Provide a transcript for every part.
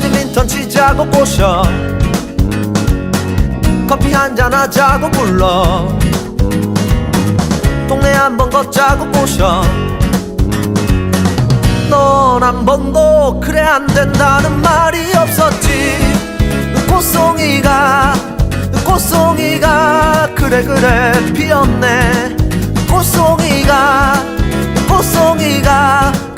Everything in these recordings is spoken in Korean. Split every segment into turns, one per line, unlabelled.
던지자고 꼬셔. 커피 한잔 하자고 불러. 동네 한번 걷자고 꼬셔. 넌 한 번도 그래 안 된다는 말이 없었지. 꽃송이가 꽃송이가 그래 그래 피었네. 꽃송이가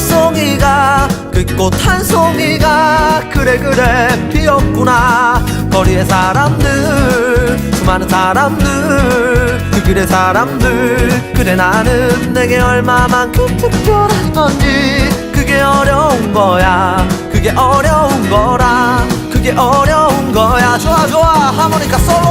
꽃송이가 그 꽃 한 송이가 그래 그래 피었구나. 거리의 사람들 수많은 사람들 그 길의 사람들. 그래 나는 내게 얼마만큼 특별한 건지. 그게 어려운 거야. 그게 어려운 거라. 그게 어려운 거야. 좋아 좋아. 하모니카 솔로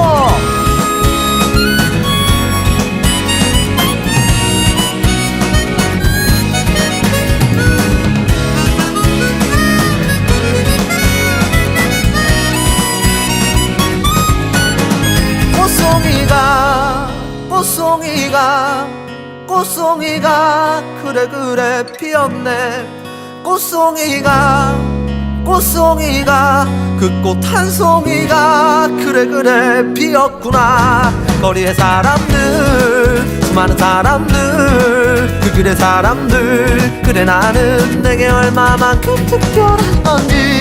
꽃송이가 꽃송이가 그래 그래 피었네. 꽃송이가 꽃송이가 그 꽃 한 송이가 그래 그래 피었구나. 거리의 사람들 수많은 사람들 그 길의 사람들 그래 나는 내게 얼마만큼 특별한 건지